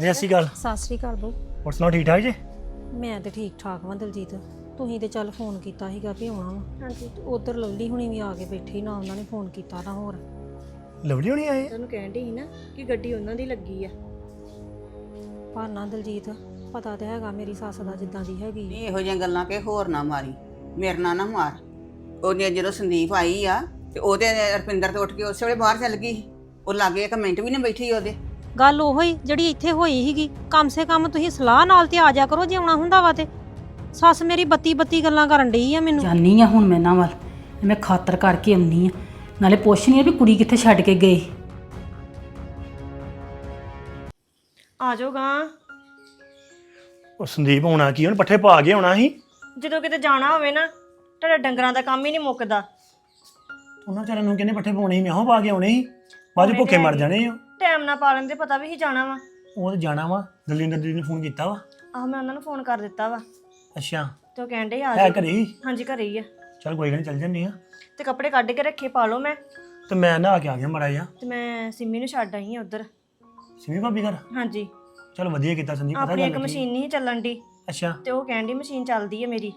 ਜੀ ਅਸੀਂ ਗੱਲ ਸਤਿ ਸ੍ਰੀ ਅਕਾਲ ਬੋ ਹੋਰ ਸੁਣਾਓ ਠੀਕ ਠਾਕ ਜੀ? ਮੈਂ ਤੇ ਠੀਕ ਠਾਕ ਵਾਂ ਦਲਜੀਤ। ਤੁਸੀਂ ਤੇ ਚੱਲ ਫੋਨ ਕੀਤਾ ਸੀਗਾ ਵੀ ਆਉਣਾ ਵਾ। ਹਾਂਜੀ। ਉਧਰ ਲਵਲੀ ਹੁਣੀ ਵੀ ਆ ਕੇ ਬੈਠੀ ਨਾ ਉਹਨਾਂ ਨੇ ਫੋਨ ਕੀਤਾ ਨਾ ਹੋਰ। ਲਵਲੀ ਹੋਣੀ ਆਏ? ਤੁਹਾਨੂੰ ਕਹਿਣ ਡਈ ਸੀ ਨਾ ਕਿ ਗੱਡੀ ਉਹਨਾਂ ਦੀ ਲੱਗੀ ਆ। ਪਰ ਨਾ ਦਲਜੀਤ ਪਤਾ ਤੇ ਹੈਗਾ ਮੇਰੀ ਸੱਸ ਦਾ ਜਿੱਦਾਂ ਦੀ ਹੈਗੀ। ਨਹੀਂ ਇਹੋ ਜਿਹੀਆਂ ਗੱਲਾਂ ਕਿ ਹੋਰ ਨਾ ਮਾਰੀ। ਮੇਰੇ ਨਾਲ ਨਾ ਮਾਰ। ਉਹਨੇ ਜਦੋਂ ਸੰਦੀਪ ਆਈ ਆ ਤੇ ਉਹਦੇ ਰਪਿੰਦਰ ਤੇ ਉੱਠ ਕੇ ਉਸੇ ਵੇਲੇ ਬਾਹਰ ਚੱਲ ਗਈ ਸੀ। ਉਹ ਲਾਗੇ ਇੱਕ ਮਿੰਟ ਵੀ ਨਹੀਂ ਬੈਠੀ ਉਹਦੇ। ਗੱਲ ਉਹੋ ਹੀ ਜਿਹੜੀ ਇੱਥੇ ਹੋਈ ਸੀਗੀ। ਕਮ ਸੇ ਕਮ ਤੁਸੀਂ ਸਲਾਹ ਨਾਲ ਤੇ ਆ ਜਾ ਕਰੋ ਜੇ ਆਉਣਾ ਹੁੰਦਾ ਵਾ ਤੇ। ਸੱਸ ਮੇਰੀ ਬੱਤੀ ਬੱਤੀ ਗੱਲਾਂ ਕਰਨ ਡਈ ਆ ਮੈਨੂੰ। ਜਾਨੀ ਆ ਹੁਣ ਮੈਂ ਇਹਨਾਂ ਵੱਲ। ਮੈਂ ਖਾਤਰ ਕਰਕੇ ਆਉਣੀ ਆ। ਨਾਲੇ ਪੁੱਛਣੀ ਆ ਵੀ ਕੁੜੀ ਕਿੱਥੇ ਛੱਡ ਕੇ ਗਈ। ਆ ਜਾਓਗਾ ਉਹ ਸੰਦੀਪ ਹੋਣਾ ਕੀ? ਉਹਨੇ ਪੱਠੇ ਪਾ ਕੇ ਆਉਣਾ ਸੀ? ਜਦੋਂ ਕਿਤੇ ਜਾਣਾ ਹੋਵੇ ਨਾ ਤੁਹਾਡੇ ਡੰਗਰਾਂ ਦਾ ਕੰਮ ਹੀ ਨਹੀਂ ਮੁੱਕਦਾ। ਉਹਨਾਂ ਵਿਚਾਰਿਆਂ ਨੂੰ ਕਿਹਨੇ ਪੱਠੇ ਪਾਉਣੇ ਸੀ? ਮੈਂ ਉਹ ਪਾ ਕੇ ਆਉਣੇ ਸੀ। ਬਾਅਦ 'ਚ ਭੁੱਖੇ ਮਰ ਜਾਣੇ ਆ। ਟਾਈਮ ਨਾਲ ਪਾ ਲੈਂਦੇ ਪਤਾ ਵੀ ਹੀ ਜਾਣਾ ਵਾ। ਉਹ ਤੇ ਜਾਣਾ ਵਾ। ਦਲਿੰਦਰ ਜੀ ਨੇ ਫੋਨ ਕੀਤਾ ਵਾ? ਆਹ ਮੈਂ ਉਹਨਾਂ ਨੂੰ ਫੋਨ ਕਰ ਦਿੱਤਾ ਵਾ। ਅੱਛਾ। ਤੇ ਉਹ ਕਹਿਣ ਡੇ ਆ ਹੈ ਜਾਓ। ਘਰੇ ਹੀ? ਹਾਂਜੀ ਘਰੇ ਹੀ ਆ। ਚਲ ਕੋਈ ਗੱਲ ਨਹੀਂ ਚੱਲ ਜੰਨੇ ਆ। ਤੇ ਕੱਪੜੇ ਕੱਢ ਕੇ ਰੱਖੇ ਪਾ ਲਓ ਮੈਂ। ਤੇ ਮੈਂ ਨਹਾ ਕੇ ਆ ਗਿਆ ਮੜਾ ਜਾ ਤੇ ਮੈਂ ਸਿੰਮੀ ਨੂੰ ਛੱਡ ਆਈ ਆ ਉਧਰ। ਸਿਮੀ ਭਾਬੀ ਘਰ? ਹਾਂਜੀ। ਚਲ ਵਧੀਆ ਕੀਤਾ ਸੰਦੀਪ ਪਤਾ ਆਪਣੀ ਇੱਕ ਗੱਲ ਕੀ? ਮਸ਼ੀਨ ਨਹੀਂ ਚੱਲਣ ਦੀ ਅੱਛਾ। ਤੇ ਉਹ ਕਹਿਣ ਦੀ ਮਸ਼ੀਨ ਚੱਲਦੀ ਹੈ ਮੇਰੀ।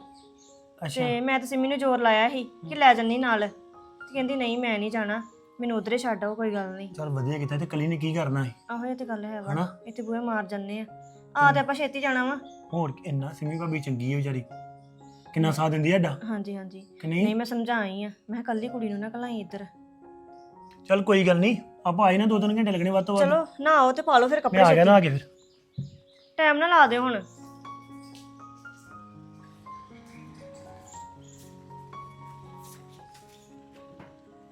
ਅੱਛਾ। ਤੇ ਮੈਂ ਤਾਂ ਸਿੰਮੀ ਨੂੰ ਜ਼ੋਰ ਲਾਇਆ ਸੀ ਕਿ ਲੈ ਜੰਨੀ ਨਾਲ। ਤੇ ਕਹਿੰਦੀ ਨਹੀਂ ਮੈਂ ਨਹੀਂ ਜਾਣਾ। ਮੈਨੂੰ ਉਧਰੇ ਛੱਡ ਆਓ ਕੋਈ ਗੱਲ ਨਹੀਂ। ਚਲ ਵਧੀਆ ਕੀਤਾ ਤੇ ਕਲੀ ਨੇ ਕੀ ਕਰਨਾ ਹੈ ਆਹੋ ਇਹ ਤੇ ਗੱਲ ਹੈ ਵਾ। ਹਨਾ? ਇੱਥੇ ਬੂਹੇ ਮਾਰ ਜੰਨੇ ਆ। ਆ ਤੇ ਆਪਾਂ ਛੇਤੀ ਜਾਣਾ ਵਾ। ਹੋਰ ਇੰਨਾ ਸਿਮੀ ਭਾਬੀ ਚੰਗੀ ਹੈ ਵਿਚਾਰੀ। ਕਿੰਨਾ ਸਾਥ ਦਿੰਦੀ ਹੈ ਹਾਂਜੀ ਹਾਂਜੀ। ਕਿ ਨਹੀਂ? ਨਹੀਂ ਮੈਂ ਸਮਝਾਈ ਆ। ਮੈਂ ਕੱਲੀ ਕੁੜੀ ਨੂੰ ਨਾ ਕਲਾਈ ਇੱਧਰ। ਚਲ ਕੋਈ ਗੱਲ ਨਹੀਂ ਆਪਾਂ ਆਏ ਨਾ ਦੋ ਤਿੰਨ ਘੰਟੇ ਲੱਗਣੇ ਵੱਧ ਤੋਂ ਵੱਧ। ਚਲੋ ਨਹਾਓ ਤੇ ਪਾ ਲਓ ਫਿਰ ਮੈਂ ਕੱਪੜੇ ਆ ਗਿਆ ਨਾ ਕੇ ਫਿਰ। ਟਾਈਮ ਨਾਲ ਲਾ ਦਿਓ ਹੁਣ।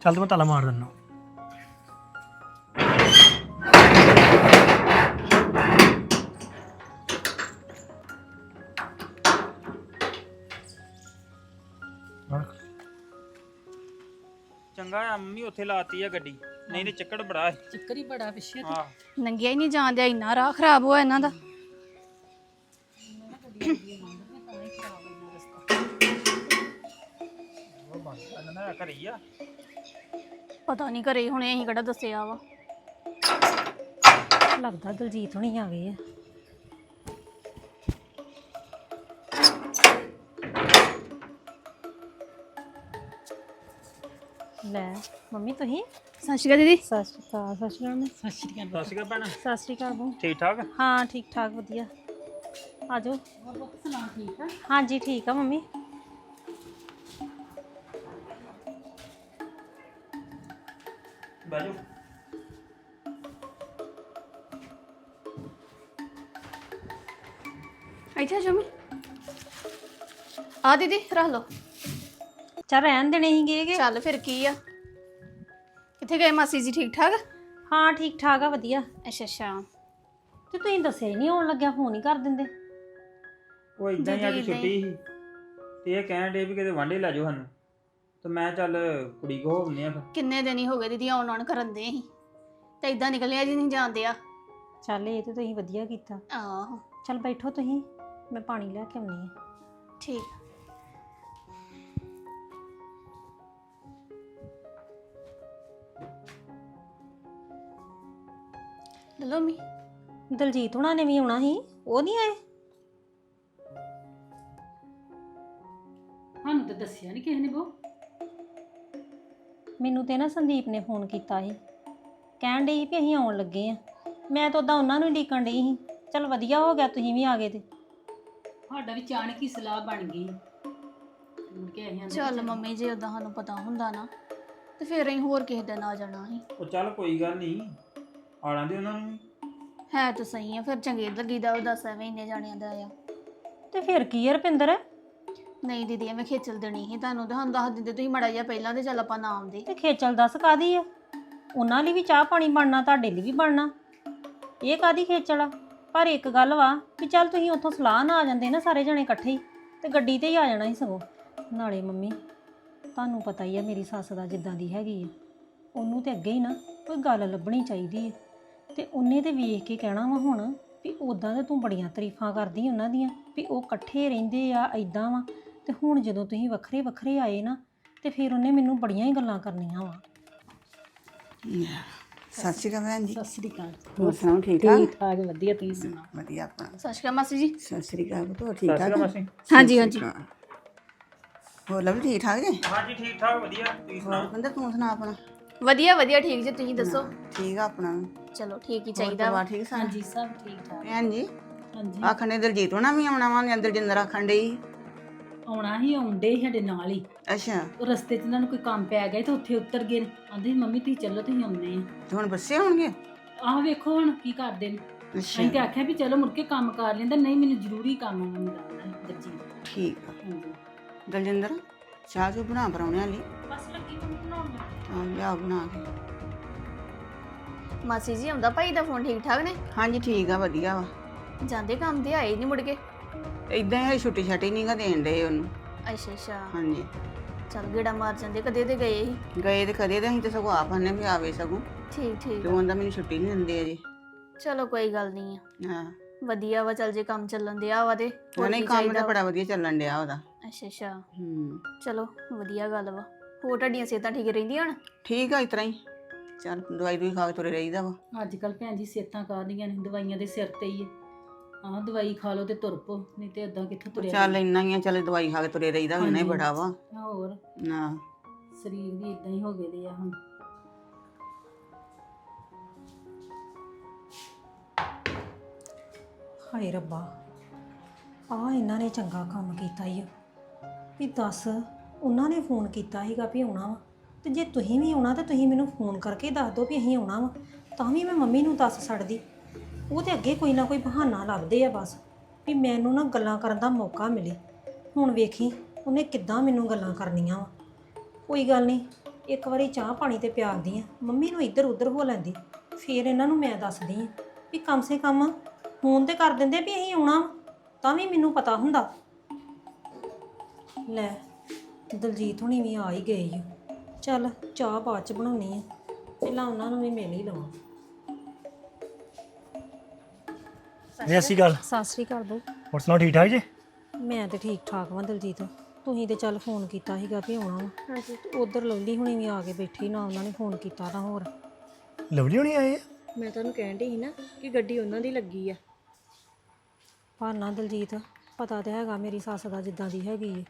ਚੱਲ ਤੇ ਮੈਂ ਤਾਲਾ ਮਾਰ ਦਿੰਦਾ। ਚੰਗਾ ਆ ਮੰਮੀ ਉੱਥੇ ਲਾਤੀ ਆ ਗੱਡੀ। ਨਹੀਂ ਤੇ ਚੱਕੜ ਬੜਾ ਹੈ ਚੱਕਰ ਹੀ ਬੜਾ ਪਿੱਛੇ। ਹਾਂ। ਨੰਗਿਆ ਹੀ ਨਹੀਂ ਜਾਂਦਿਆ ਇੰਨਾ ਰਾਹ ਖਰਾਬ ਹੋਇਆ ਇਹਨਾਂ ਦਾ। ਪਤਾ ਨਹੀਂ ਘਰੇ ਹੁਣੇ ਅਸੀਂ ਕਿਹੜਾ ਦੱਸਿਆ ਵਾ। ਲੱਗਦਾ ਦਲਜੀਤ ਹੁਣੀ ਆ ਗਏ ਆ। ਲੈ ਮੰਮੀ ਤੁਸੀਂ? ਸਤਿ ਸ਼੍ਰੀ ਅਕਾਲ ਦੀਦੀ। ਸਤਿ ਸ਼੍ਰੀ ਅਕਾਲ ਸਤਿ ਸ਼੍ਰੀ ਅਕਾਲ। ਸਤਿ ਸ਼੍ਰੀ ਅਕਾਲ ਸਤਿ ਸ਼੍ਰੀ ਅਕਾਲ ਭੈਣ। ਸਤਿ ਸ਼੍ਰੀ ਅਕਾਲ ਬੋ। ਠੀਕ ਠਾਕ? ਹਾਂ ਠੀਕ ਠਾਕ ਵਧੀਆ। ਆ ਜਾਓ। ਸੁਣਾ ਠੀਕ ਆ? ਹਾਂਜੀ ਠੀਕ ਆ ਮੰਮੀ। ਜਾਓ ਇੱਥੇ ਜਮੀ ਆ ਦੀਦੀ ਰੱਖ ਲਓ ਚੱਲ ਰਹਿਣ ਦੇਣੇ ਹੀ ਗਏ ਚੱਲ ਫਿਰ ਕੀ ਆ ਕਿੱਥੇ ਗਏ ਮਾਸੀ ਜੀ ਠੀਕ ਠਾਕ ਹਾਂ ਠੀਕ ਠਾਕ ਆ ਵਧੀਆ ਅੱਛਾ ਅੱਛਾ ਤੇ ਤੁਸੀਂ ਦੱਸਿਆ ਹੀ ਨਹੀਂ ਆਉਣ ਲੱਗਿਆ ਫੋਨ ਹੀ ਕਰ ਦਿੰਦੇ. ਉਹ ਇਦਾਂ ਹੀ ਅੱਜ ਦੀਦੀ ਛੁੱਟੀ ਸੀ। ਤੇ ਇਹ ਕਹਿਣ ਡੇ ਵੀ ਕਿਤੇ ਵਾਂਡੇ ਲੈ ਜਾਓ ਸਾਨੂੰ। ਤੇ ਮੈਂ ਚੱਲ ਕੁੜੀ ਕੋ ਹੋਵਨੇ ਆ ਫਿਰ। ਕਿੰਨੇ ਦਿਨ ਹੀ ਹੋ ਗਏ ਦੀਦੀ ਆਉਣ ਆਉਣ ਕਰਨ ਦੇ ਸੀ ਤੇ ਇਦਾਂ ਨਿਕਲਿਆ ਜੀ ਨਹੀਂ ਜਾਂਦੇ ਆ ਚੱਲ ਇਹ ਤੇ ਤੁਸੀਂ ਵਧੀਆ ਕੀਤਾ। ਆਹੋ। ਚੱਲ ਬੈਠੋ ਤੁਸੀਂ ਮੈਂ ਪਾਣੀ ਲੈ ਕੇ ਆਉਣੀ ਆ। ਠੀਕ। ਮੀ ਦਲਜੀਤ ਹੁਣਾਂ ਨੇ ਵੀ ਆਉਣਾ ਸੀ ਉਹ ਨਹੀਂ ਆਏ? ਸਾਨੂੰ ਤਾਂ ਦੱਸਿਆ ਨਹੀਂ ਕਿਸੇ ਨੇ ਬੋ ਮੈਨੂੰ ਤੇ ਨਾ ਸੰਦੀਪ ਨੇ ਫੋਨ ਕੀਤਾ ਸੀ। ਕਹਿਣ ਡਈ ਸੀ ਵੀ ਅਸੀਂ ਆਉਣ ਲੱਗੇ ਆ। ਮੈਂ ਤਾਂ ਉਦਾਂ ਉਹਨਾਂ ਨੂੰ ਡੀਕਣ ਡਈ ਸੀ। ਚੱਲ ਵਧੀਆ ਹੋ ਗਿਆ ਤੁਸੀਂ ਵੀ ਆ ਗਏ ਤੇ। ਸਾਡਾ ਵੀ ਅਚਾਨਕ ਹੀ ਸਲਾਹ ਬਣ ਗਈ। ਮੁੜ ਕੇ ਆਈਆਂ ਚੱਲ ਮੰਮੀ ਜੇ ਉਦਾਂ ਸਾਨੂੰ ਪਤਾ ਹੁੰਦਾ ਨਾ ਤੇ ਫਿਰ ਅਸੀਂ ਹੋਰ ਕਿਸੇ ਦਿਨ ਆ ਜਾਣਾ ਸੀ। ਉਹ ਚੱਲ ਕੋਈ ਗੱਲ ਨਹੀਂ ਆਣਾ ਦੇ ਉਹਨਾਂ ਨੂੰ ਵੀ। ਹੈ ਤਾਂ ਸਹੀ ਆ ਫਿਰ ਚੰਗੇ ਲੱਗੀਦਾ ਉਹ ਦੱਸ ਐਵੇਂ ਇੰਨੇ ਜਾਣਿਆਂ ਦਾ ਆ। ਤੇ ਫਿਰ ਕੀ ਆ ਰਪਿੰਦਰ? ਨਹੀਂ ਦੀਦੀ, ਐਵੇਂ ਖੇਚਲ ਦੇਣੀ ਸੀ ਤੁਹਾਨੂੰ ਤੇ ਹੁਣ ਦੱਸ ਦਿੰਦੇ ਤੁਸੀਂ ਮੜਾ ਜਿਹਾ ਪਹਿਲਾਂ ਤੇ ਚੱਲ ਆਪਾਂ ਨਾ ਆਉਂਦੇ। ਤੇ ਖੇਚਲ ਦੱਸ ਕਾਦੀ ਆ? ਉਹਨਾਂ ਲਈ ਵੀ ਚਾਹ ਪਾਣੀ ਬਣਨਾ, ਤੁਹਾਡੇ ਲਈ ਵੀ ਬਣਨਾ। ਇਹ ਕਾਦੀ ਖੇਚਲ ਆ? ਪਰ ਇੱਕ ਗੱਲ ਵਾ ਵੀ ਚੱਲ ਤੁਸੀਂ ਉੱਥੋਂ ਸਲਾਹ ਨਾ ਆ ਜਾਂਦੇ ਨਾ ਸਾਰੇ ਜਣੇ ਇਕੱਠੇ ਹੀ, ਤੇ ਗੱਡੀ ਤੇ ਹੀ ਆ ਜਾਣਾ ਸੀ ਸਗੋਂ। ਨਾਲੇ ਮੰਮੀ, ਤੁਹਾਨੂੰ ਪਤਾ ਹੀ ਆ ਮੇਰੀ ਸੱਸ ਦਾ ਜਿੱਦਾਂ ਦੀ ਹੈਗੀ ਆ। ਉਹਨੂੰ ਤੇ ਅੱਗੇ ਹੀ ਨਾ ਕੋਈ ਗੱਲ ਲੱਭਣੀ ਚਾਹੀਦੀ ਹੈ ਤੇ ਉਹਨੇ ਤੇ ਵੇਖ ਕੇ ਕਹਿਣਾ ਵਾ ਹੁਣ ਵੀ ਉਦਾਂ ਤੇ ਤੂੰ ਬੜੀਆਂ ਤਾਰੀਫਾਂ ਕਰਦੀ ਉਹਨਾਂ ਦੀਆਂ ਵੀ ਉਹ ਇਕੱਠੇ ਰਹਿੰਦੇ ਆ ਐਦਾਂ ਵਾ। ਤੇ ਹੁਣ ਜਦੋਂ ਤੁਸੀਂ ਵੱਖਰੇ ਵੱਖਰੇ ਆਏ ਨਾ ਤੇ ਫਿਰ ਉਹਨੇ ਮੈਨੂੰ ਬੜੀਆਂ ਹੀ ਗੱਲਾਂ ਕਰਨੀਆਂ ਵਾ। ਸਤਿ ਸ਼੍ਰੀ ਅਕਾਲ ਭੈਣ ਜੀ। ਸਤਿ ਸ੍ਰੀ ਅਕਾਲ। ਹੋਰ ਸੁਣਾਓ ਠੀਕ ਠਾਕ? ਠੀਕ ਠਾਕ ਵਧੀਆ ਤੁਸੀਂ ਸੁਣਾਓ? ਵਧੀਆ ਆਪਣਾ। ਸਤਿ ਸ਼੍ਰੀ ਅਕਾਲ ਮਾਸੀ ਜੀ। ਸਤਿ ਸ਼੍ਰੀ ਅਕਾਲ ਪੁੱਤ, ਹੋਰ ਠੀਕ ਸਤਿ ਠਾਕ ਸ਼੍ਰੀ ਅਕਾਲ ਮਾਸੀ। ਹਾਂਜੀ ਹਾਂਜੀ। ਹਾਂ। ਹੋਰ ਲਵ ਠੀਕ ਠਾਕ ਜੀ? ਹਾਂਜੀ ਠੀਕ ਠਾਕ ਵਧੀਆ। ਤੁਸੀਂ ਸੁਣਾਓ? ਤੂੰ ਸੁਣਾ ਆਪਣਾ? ਵਧੀਆ ਵਧੀਆ ਠੀਕ ਜੀ ਤੁਸੀਂ ਦੱਸੋ? ਠੀਕ ਆ ਆਪਣਾ। ਚਲੋ ਠੀਕ ਹੀ ਚਾਹੀਦਾ ਵਾ। ਠੀਕ ਸਾਰਾ? ਹਾਂਜੀ ਸਭ ਠੀਕ ਠਾਕ। ਭੈਣ ਜੀ ਹਾਂਜੀ। ਆਖਣ ਦਲਜੀਤ ਹੋਣਾ ਵੀ ਆਉਣਾ ਵਾ ਜਾਂ ਦਲਜਿੰਦਰ ਆਖਣ ਡਈ। ਆਉਣਾ ਹੀ ਆਉਂਦੇ ਸੀ ਸਾਡੇ ਨਾਲ ਹੀ। ਅੱਛਾ। ਉਹ ਰਸਤੇ 'ਚ ਇਹਨਾਂ ਨੂੰ ਕੋਈ ਕੰਮ ਪੈ ਗਿਆ ਤੇ ਉੱਥੇ ਉਤਰ ਗਏ ਨੇ। ਆਂਦੇ ਮੰਮੀ ਤੁਸੀਂ ਚੱਲੋ ਤੁਸੀਂ ਆਉਂਦੇ ਆ। ਤੇ ਹੁਣ ਬੱਸੇ ਆਉਣਗੇ ਆਹ ਵੇਖੋ ਹੁਣ ਕੀ ਕਰਦੇ ਨੇ। ਅਸੀਂ ਤੇ ਅੱਛਾ ਆਖਿਆ ਵੀ ਚਲੋ ਮੁੜ ਕੇ ਕੰਮ ਕਰ ਲੈਂਦਾ ਨਹੀਂ ਮੈਨੂੰ ਜ਼ਰੂਰੀ ਕੰਮ ਆ ਮੈਨੂੰ ਦੱਸਣਾ ਦਰਜੀ ਠੀਕ ਆ। ਹਾਂਜੀ। ਦਲਜਿੰਦਰ ਚਾਹ ਚੂ ਬਣਾ ਪਰਾਉਣਿਆਂ ਲਈ? ਬਸ ਲੱਗੀ ਮੈਨੂੰ ਬਣਾਉਣ ਮੈਂ ਆ ਲਿਆ ਬਣਾ ਕੇ। ਮਾਸੀ ਜੀ ਆਉਂਦਾ ਭਾਈ ਦਾ ਫੋਨ ਠੀਕ ਠਾਕ ਨੇ? ਹਾਂਜੀ ਠੀਕ ਆ ਵਧੀਆ ਵਾ। ਜਾਂਦੇ ਕੰਮ ਤੇ ਆਏ ਨਹੀਂ ਮੁੜ ਕੇ? ਇਦਾਂ ਹੀ ਛੁੱਟੀ ਛਾਟੀ ਨਹੀਂ ਗਾ ਦੇਣ ਦੇ ਉਹਨੂੰ। ਅੱਛਾ ਅੱਛਾ। ਹਾਂਜੀ। ਚੱਲ ਗੇੜਾ ਮਾਰ ਜਾਂਦੇ ਕਦੇ ਤੇ ਗਏ ਸੀ ਗਏ ਤੇ ਕਦੇ ਤੇ ਅਸੀਂ ਤੇ ਸਗੋਂ ਆਪ ਆਨੇ ਵੀ ਆਵੇ ਸਗੋਂ। ਠੀਕ ਠੀਕ। ਤੇ ਉਹਦਾ ਮੈਨੂੰ ਛੁੱਟੀ ਨਹੀਂ ਦਿੰਦੇ ਅਜੇ। ਚਲੋ ਕੋਈ ਗੱਲ ਨਹੀਂ ਆ। ਹਾਂ। ਵਧੀਆ ਵਾ ਚੱਲ ਜੇ ਕੰਮ ਚੱਲਣ ਦਿਆ ਵਾ ਤੇ ਹੋਰ ਉਹਨੇ ਕੀ ਕੰਮ ਚਾਹੀਦਾ ਤਾਂ ਵਾ। ਬੜਾ ਵਧੀਆ ਚੱਲਣ ਡਿਆ ਉਹਦਾ। ਅੱਛਾ ਅੱਛਾ। ਹੂੰ। ਚਲੋ ਵਧੀਆ ਗੱਲ ਵਾ। ਹੋਰ ਤੁਹਾਡੀਆਂ ਸਿਹਤਾਂ ਠੀਕ ਰਹਿੰਦੀਆਂ ਹਨ ਠੀਕ ਆ ਇਤਰਾ ਹੀ। ਚੱਲ ਦਵਾਈ ਦੂਈ ਖਾ ਕੇ ਤੁਰੇ ਰਹੀਦਾ ਵਾ। ਅੱਜ ਕੱਲ ਭੈਣ ਜੀ ਸਿਹਤਾਂ ਕਾਹਦੀਆਂ ਨੇ ਦਵਾਈਆਂ ਦੇ ਸਿਰ ਤੇ ਹੀ ਹੈ ਆਹ ਦਵਾਈ ਖਾ ਲਓ ਤੇ ਤੁਰ ਪੋ ਨਹੀਂ ਤੇ ਏਦਾਂ ਕਿੱਥੋਂ ਤੁਰਿਆ ਚੱਲ ਇੰਨਾ ਹੀ ਆ ਚੱਲ ਦਵਾਈ ਖਾ ਕੇ ਤੁਰੇ ਰਹੀਦਾ ਇੰਨਾ ਹੀ ਹਾਂਜੀ। ਬੜਾ ਵਾ। ਹੋਰ? ਨਾ। ਸਰੀਰ ਵੀ ਇਦਾਂ ਹੀ ਹੋ ਗਏ ਦੇ ਆ ਹੁਣ। ਹਾਏ ਰੱਬਾ ਆ ਇਹਨਾਂ ਨੇ ਚੰਗਾ ਕੰਮ ਕੀਤਾ ਈ ਓ। ਵੀ ਦੱਸ ਉਹਨਾਂ ਨੇ ਫੋਨ ਕੀਤਾ ਸੀਗਾ ਵੀ ਆਉਣਾ ਵਾ। ਤੇ ਜੇ ਤੁਸੀਂ ਵੀ ਆਉਣਾ ਤਾਂ ਤੁਸੀਂ ਮੈਨੂੰ ਫੋਨ ਕਰਕੇ ਦੱਸ ਦਿਓ ਵੀ ਅਸੀਂ ਆਉਣਾ ਵਾ। ਤਾਂ ਵੀ ਮੈਂ ਮੰਮੀ ਨੂੰ ਦੱਸ ਛੱਡਦੀ। ਉਹ ਤੇ ਅੱਗੇ ਕੋਈ ਨਾ ਕੋਈ ਬਹਾਨਾ ਲੱਭਦੇ ਆ ਬਸ ਵੀ ਮੈਨੂੰ ਨਾ ਗੱਲਾਂ ਕਰਨ ਦਾ ਮੌਕਾ ਮਿਲੇ। ਹੁਣ ਵੇਖੀ ਉਹਨੇ ਕਿੱਦਾਂ ਮੈਨੂੰ ਗੱਲਾਂ ਕਰਨੀਆਂ ਵਾ। ਕੋਈ ਗੱਲ ਨਹੀਂ ਇੱਕ ਵਾਰੀ ਚਾਹ ਪਾਣੀ ਤੇ ਪਿਆਲਦੀ ਆ ਮੰਮੀ ਨੂੰ ਇੱਧਰ ਉੱਧਰ ਹੋ ਲੈਂਦੀ। ਫੇਰ ਇਹਨਾਂ ਨੂੰ ਮੈਂ ਦੱਸਦੀ ਆ ਵੀ ਕਮ ਸੇ ਕਮ ਫੋਨ ਤੇ ਕਰ ਦਿੰਦੇ ਵੀ ਅਸੀਂ ਆਉਣਾ ਵਾ, ਤਾਂ ਵੀ ਮੈਨੂੰ ਪਤਾ ਹੁੰਦਾ। ਲੈ ਦਲਜੀਤ ਹੁਣੀ ਵੀ ਆ ਹੀ ਗਏ ਈ ਓ। ਚੱਲ ਚਾਹ ਬਾਅਦ ਚ ਬਣਾਉਣੀ ਆ ਪਹਿਲਾਂ ਉਹਨਾਂ ਨੂੰ ਵੀ ਮਿਲ ਹੀ ਲਵਾਂ। ਜੀ ਅਸੀਂ ਗੱਲ ਸਤਿ ਸ੍ਰੀ ਅਕਾਲ ਬੋ ਹੋਰ ਸੁਣਾਓ ਠੀਕ ਠਾਕ ਜੀ? ਮੈਂ ਤੇ ਠੀਕ ਠਾਕ ਵਾਂ ਦਲਜੀਤ। ਤੁਸੀਂ ਤੇ ਚੱਲ ਫੋਨ ਕੀਤਾ ਸੀਗਾ ਵੀ ਆਉਣਾ ਵਾ। ਹਾਂਜੀ। ਉਧਰ ਲਵਲੀ ਹੁਣੀ ਵੀ ਆ ਕੇ ਬੈਠੀ ਨਾ ਉਹਨਾਂ ਨੇ ਫੋਨ ਕੀਤਾ ਨਾ ਹੋਰ। ਲਵਲੀ ਹੋਣੀ ਆਏ ਆ? ਮੈਂ ਤੁਹਾਨੂੰ ਕਹਿਣ ਡਈ ਸੀ ਨਾ ਕਿ ਗੱਡੀ ਉਹਨਾਂ ਦੀ ਲੱਗੀ ਆ। ਪਰ ਨਾ ਦਲਜੀਤ ਪਤਾ ਤੇ ਹੈਗਾ ਮੇਰੀ ਸੱਸ ਦਾ ਜਿੱਦਾਂ ਦੀ ਹੈਗੀ ਏ।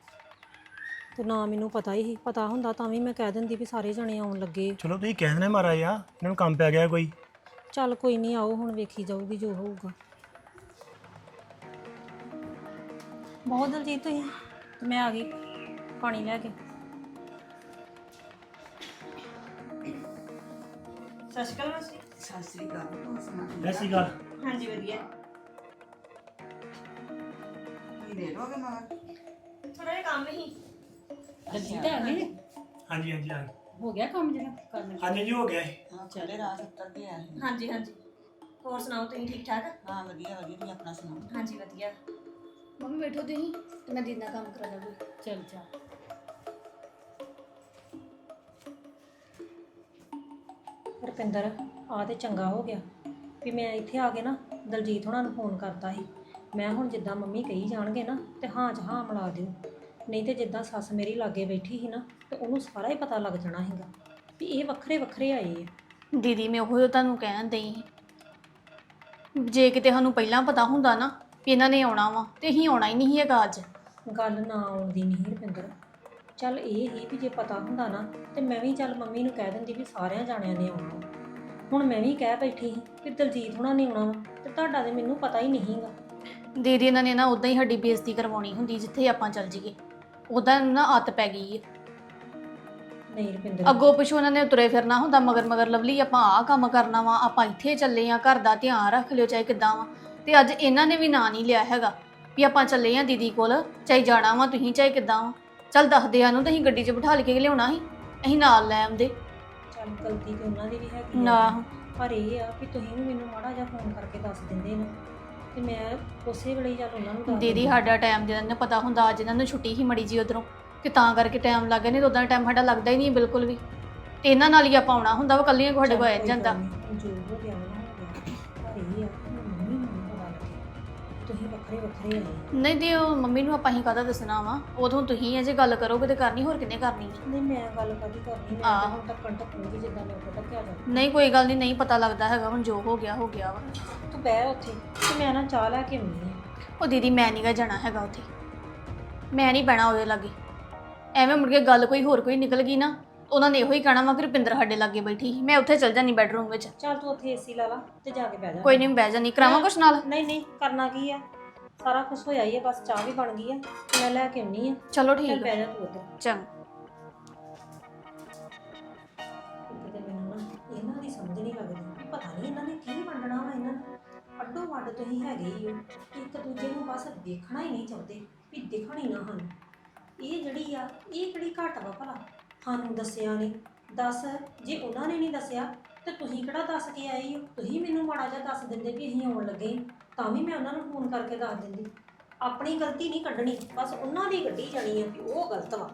ਤੇ ਨਾ ਮੈਨੂੰ ਪਤਾ ਹੀ ਸੀ ਪਤਾ ਹੁੰਦਾ ਤਾਂ ਵੀ ਮੈਂ ਕਹਿ ਦਿੰਦੀ ਵੀ ਸਾਰੇ ਜਣੇ ਆਉਣ ਲੱਗੇ। ਚਲੋ ਤੁਸੀਂ ਕਹਿ ਦੇਣਾ ਮਾਰਾ ਆ ਇਹਨਾਂ ਨੂੰ ਕੰਮ ਪੈ ਗਿਆ ਕੋਈ। ਚੱਲ ਕੋਈ ਨਹੀਂ ਆਓ ਹੁਣ ਵੇਖੀ ਜਾਊਗੀ ਜੋ ਹੋਊਗਾ। ਬਹੁਤ ਦਲਜੀਤ ਤੁਸੀਂ ਤੇ ਮੈਂ ਆ ਗਈ ਪਾਣੀ ਲੈ ਕੇ। ਸਤਿ ਸ਼੍ਰੀ ਅਕਾਲ ਮਾਸੀ। ਸਤਿ ਸ੍ਰੀ ਅਕਾਲ। ਹੋਰ ਸੁਣਾ ਸਤਿ ਸ਼੍ਰੀ ਅਕਾਲ। ਹਾਂਜੀ ਵਧੀਆ। ਲੇਟ ਹੋ ਗਏ ਮਗਰ ਥੋੜਾ ਜਿਹਾ ਕੰਮ ਹੀ ਦਰਜੀ ਤਾਂ ਆ ਗਏ? ਨੇ ਹਾਂਜੀ ਹਾਂਜੀ ਆ ਗਏ। ਹੋ ਗਿਆ ਕੰਮ ਜਿਹੜਾ ਕਰਨਾ ਹਾਂਜੀ ਜੀ ਹੋ ਗਿਆ ਇਹ। ਹਾਂ ਚੱਲੇ ਰਾਤ ਉੱਤਰ ਕੇ ਆਏ। ਹਾਂਜੀ ਹਾਂਜੀ। ਹੋਰ ਸੁਣਾਓ ਤੁਸੀਂ ਠੀਕ ਠਾਕ? ਹਾਂ ਵਧੀਆ ਵਧੀਆ ਤੁਸੀਂ ਆਪਣਾ ਸੁਣਾਓ? ਹਾਂਜੀ ਵਧੀਆ। ਮੰਮੀ ਬੈਠੋ ਤੁਸੀਂ ਤੇ ਮੈਂ ਦਿਨ ਦਾ ਕੰਮ ਕਰਾ ਦਾਂਗੀ। ਚੱਲ ਚੱਲ। ਰੁਪਿੰਦਰ ਆ ਤੇ ਚੰਗਾ ਹੋ ਗਿਆ ਵੀ ਮੈਂ ਇੱਥੇ ਆ ਕੇ ਨਾ ਦਲਜੀਤ ਹੁਣਾਂ ਨੂੰ ਫੋਨ ਕਰਤਾ ਸੀ। ਮੈਂ ਹੁਣ ਜਿੱਦਾਂ ਮੰਮੀ ਕਹੀ ਜਾਣਗੇ ਨਾ ਤੇ ਹਾਂ ਚ ਹਾਂ ਮਿਲਾ ਦਿਓ। ਨਹੀਂ ਤੇ ਜਿੱਦਾਂ ਸੱਸ ਮੇਰੀ ਲਾਗੇ ਬੈਠੀ ਸੀ ਨਾ ਤੇ ਉਹਨੂੰ ਸਾਰਾ ਹੀ ਪਤਾ ਲੱਗ ਜਾਣਾ ਹੈਗਾ ਵੀ ਇਹ ਵੱਖਰੇ ਵੱਖਰੇ ਆਏ ਆ। ਦੀਦੀ ਮੈਂ ਉਹੋ ਤੁਹਾਨੂੰ ਕਹਿਣ ਦਈ। ਜੇ ਕਿਤੇ ਸਾਨੂੰ ਪਹਿਲਾਂ ਪਤਾ ਹੁੰਦਾ ਨਾ ਵੀ ਇਹਨਾਂ ਨੇ ਆਉਣਾ ਵਾ ਤੇ ਅਸੀਂ ਆਉਣਾ ਹੀ ਨਹੀਂ ਹੈਗਾ ਅੱਜ। ਗੱਲ ਨਾ ਆਉਂਦੀ ਨਹੀਂ ਰੁਪਿੰਦਰ। ਚੱਲ ਇਹ ਹੀ ਵੀ ਜੇ ਪਤਾ ਹੁੰਦਾ ਨਾ ਤੇ ਮੈਂ ਵੀ ਚੱਲ ਮੰਮੀ ਨੂੰ ਕਹਿ ਦਿੰਦੀ ਵੀ ਸਾਰਿਆਂ ਜਾਣਿਆਂ ਨੇ ਆਉਣਾ। ਹੁਣ ਮੈਂ ਵੀ ਕਹਿ ਬੈਠੀ ਸੀ ਕਿ ਦਲਜੀਤ ਹੁਣਾਂ ਨੇ ਆਉਣਾ ਵਾ ਤੇ ਤੁਹਾਡਾ ਤੇ ਮੈਨੂੰ ਪਤਾ ਹੀ ਨਹੀਂਗਾ ਦੀਦੀ ਇਹਨਾਂ ਨੇ ਨਾ ਉਦਾਂ ਹੀ ਸਾਡੀ ਬੇਇੱਜ਼ਤੀ ਕਰਵਾਉਣੀ ਹੁੰਦੀ ਜਿੱਥੇ ਆਪਾਂ ਚੱਲ ਜਾਈਏ। ਉਦਾਂ ਨਾ ਆਤ ਪੈ ਗਈ ਹੈ ਨਹੀਂ ਰੁਪਿੰਦਰ। ਅੱਗੋਂ ਪਿਛੋਂ ਉਹਨਾਂ ਨੇ ਤੁਰੇ ਫਿਰਨਾ ਹੁੰਦਾ ਮਗਰ ਮਗਰ ਲਵਲੀ ਆਪਾਂ ਆਹ ਕੰਮ ਕਰਨਾ ਵਾ ਆਪਾਂ ਇੱਥੇ ਚੱਲੇ ਆ ਘਰ ਦਾ ਧਿਆਨ ਰੱਖ ਲਿਓ ਚਾਹੇ ਕਿੱਦਾਂ ਵਾ। ਤੇ ਅੱਜ ਇਹਨਾਂ ਨੇ ਵੀ ਨਾਂ ਨਹੀਂ ਲਿਆ ਹੈਗਾ ਵੀ ਆਪਾਂ ਚੱਲੇ ਆ ਦੀਦੀ ਕੋਲ ਚਾਹੇ ਜਾਣਾ ਵਾ ਤੁਸੀਂ ਚਾਹੇ ਕਿੱਦਾਂ ਵਾ। ਚੱਲ ਦੱਸਦੇ ਆ ਨੂੰ ਤਾਂ ਅਸੀਂ ਗੱਡੀ 'ਚ ਬਿਠਾ ਕੇ ਲਿਆਉਣਾ ਸੀ? ਅਸੀਂ ਨਾਲ ਲੈ ਆਉਂਦੇ। ਚੱਲ ਗਲਤੀ ਤੇ ਉਹਨਾਂ ਦੀ ਵੀ ਹੈਗੀ ਆ। ਨਾ। ਪਰ ਇਹ ਆ ਕਿ ਤੁਸੀਂ ਵੀ ਮੈਨੂੰ ਮਾੜਾ ਜਿਹਾ ਫੋਨ ਕਰਕੇ ਦੱਸ ਦਿੰਦੇ ਨਾ ਤੇ ਮੈਂ ਉਸੇ ਵੇਲੇ ਹੀ ਚੱਲ ਉਹਨਾਂ ਨੂੰ ਦੱਸ ਦੀਦੀ ਦਿੰਦੀ। ਸਾਡਾ ਟਾਈਮ ਜਿਹਨਾਂ ਨੂੰ ਪਤਾ ਹੁੰਦਾ ਅੱਜ ਇਹਨਾਂ ਨੂੰ ਛੁੱਟੀ ਹੀ ਮੜੀ ਜੀ ਉਧਰੋਂ ਕਿ ਤਾਂ ਕਰਕੇ ਟਾਈਮ ਲੱਗ ਗਿਆ ਨਹੀਂ ਤਾਂ ਉਦਾਂ ਟਾਈਮ ਸਾਡਾ ਲੱਗਦਾ ਹੀ ਨਹੀਂ ਬਿਲਕੁਲ ਵੀ। ਤੇ ਇਹਨਾਂ ਨਾਲ ਹੀ ਆਪਾਂ ਆਉਣਾ ਹੁੰਦਾ ਵਾ ਕੱਲੀਆਂ ਤੁਹਾਡੇ ਕੋਲ ਚੱਲ ਜਾਂਦਾ ਕੋਈ ਗੱਲ ਨੀ, ਜੋ ਹੋ ਗਿਆ ਉਹ ਵੱਖਰੇ ਵੱਖਰੇ ਆਏ ਨਹੀਂ ਤੇ ਉਹ ਮੰਮੀ ਨੂੰ ਆਪਾਂ ਹੀ ਕਾਹਦਾ ਦੱਸਣਾ ਵਾ? ਉਦੋਂ ਤੁਸੀਂ ਅਜੇ ਗੱਲ ਕਰੋਗੇ ਤੇ ਕਰਨੀ ਹੋਰ ਕਿੰਨੇ ਕਰਨੀ ਹੈ ਨਹੀਂ ਮੈਂ ਗੱਲ ਕਦੀ ਕਰਨੀ? ਮੈਂ ਤਾਂ ਆਹ। ਹੁਣ ਟੱਕਣ ਟੱਕੂਗੀ ਜਿੱਦਾਂ ਮੈਂ ਉੱਥੇ ਟੱਕਿਆ ਜਾ ਨਹੀਂ ਕੋਈ ਗੱਲ ਨਹੀਂ ਨਹੀਂ ਪਤਾ ਲੱਗਦਾ ਹੈਗਾ ਹੁਣ ਜੋ ਹੋ ਗਿਆ ਹੋ ਗਿਆ ਵਾ। ਤੂੰ ਬਹਿ ਉੱਥੇ ਤੇ ਮੈਂ ਨਾ ਚਾਹ ਲੈ ਕੇ ਆਉਂਦੀ ਆ। ਉਹ ਦੀਦੀ ਮੈਂ ਨਹੀਂਗਾ ਜਾਣਾ ਹੈਗਾ ਉੱਥੇ। ਮੈਂ ਨਹੀਂ ਬਹਿਣਾ ਉਹਦੇ ਲਾਗੇ। ਐਵੇਂ ਮੁੜ ਕੇ ਗੱਲ ਕੋਈ ਹੋਰ ਕੋਈ ਨਿਕਲ ਗਈ ਨਾ ਉਹਨਾਂ ਨੇ ਇਹੋ ਹੀ ਕਹਿਣਾ ਵਾ ਕਿ ਰੁਪਿੰਦਰ ਸਾਡੇ ਲਾਗੇ ਬੈਠੀ ਸੀ। ਮੈਂ ਉੱਥੇ ਚਲ ਜਾਨੀ ਬੈਡਰੂਮ ਵਿੱਚ। ਚੱਲ ਤੂੰ ਉੱਥੇ ਏਸੀ ਲਾ ਲਾ ਤੇ ਜਾ ਕੇ ਬਹਿ ਜਾ। ਕੋਈ ਨਹੀਂ ਬਹਿ ਜਾਨੀ ਕਰਾਵਾਂ ਕੁਛ ਨਾਲ? ਨਹੀਂ ਨਹੀਂ ਕਰਨਾ ਕੀ ਆ? ਸਾਰਾ ਕੁਝ ਹੋਇਆ ਹੀ ਆ ਬਸ ਚਾਹ ਵੀ ਬਣ ਗਈ ਤੇ ਮੈਂ ਲੈ ਕੇ ਆਉਣੀ ਆ। ਚਲੋ ਚੱਲ ਠੀਕ ਹੈ ਜਾ ਤੂੰ ਉੱਧਰ। ਚੰਗਾ। ਕਿਤੇ ਮੈਨੂੰ ਨਾ ਇਹਨਾਂ ਦੀ ਸਮਝ ਨਹੀਂ ਲੱਗਦੀ ਵੀ ਪਤਾ ਨਹੀਂ ਇਹਨਾਂ ਨੇ ਕੀ ਵੰਡਣਾ ਵਾ ਇਹਨਾਂ ਨੂੰ। ਅੱਡੋ ਵੱਡ ਤੁਸੀਂ ਹੈਗੇ ਹੀ ਹੋ ਇੱਕ ਦੂਜੇ ਨੂੰ ਬਸ ਦੇਖਣਾ ਹੀ ਨਹੀਂ ਚਾਹੁੰਦੇ ਵੀ ਦਿਖਣ ਹੀ ਨਾ ਹਨ। ਇਹ ਜਿਹੜੀ ਆ ਇਹ ਕਿਹੜੀ ਘੱਟ ਵਾ ਭਲਾ? ਸਾਨੂੰ ਦੱਸਿਆ ਨਹੀਂ ਦੱਸ ਜੇ ਉਹਨਾਂ ਨੇ ਨਹੀਂ ਦੱਸਿਆ ਤੇ ਤੁਸੀਂ ਕਿਹੜਾ ਦੱਸ ਕੇ ਆਏ ਹੋ? ਤੁਸੀਂ ਮੈਨੂੰ ਮਾੜਾ ਜਿਹਾ ਦੱਸ ਦਿੰਦੇ ਵੀ ਅਸੀਂ ਆਉਣ ਲੱਗੇ ਤਾਂ ਵੀ ਮੈਂ ਉਹਨਾਂ ਨੂੰ ਫੋਨ ਕਰਕੇ ਦੱਸ ਦਿੰਦੀ। ਆਪਣੀ ਗਲਤੀ ਨਹੀਂ ਕੱਢਣੀ, ਬਸ ਉਹਨਾਂ ਦੀ ਗੱਡੀ ਜਾਣੀ ਆ ਵੀ ਉਹ ਗਲਤ ਵਾ।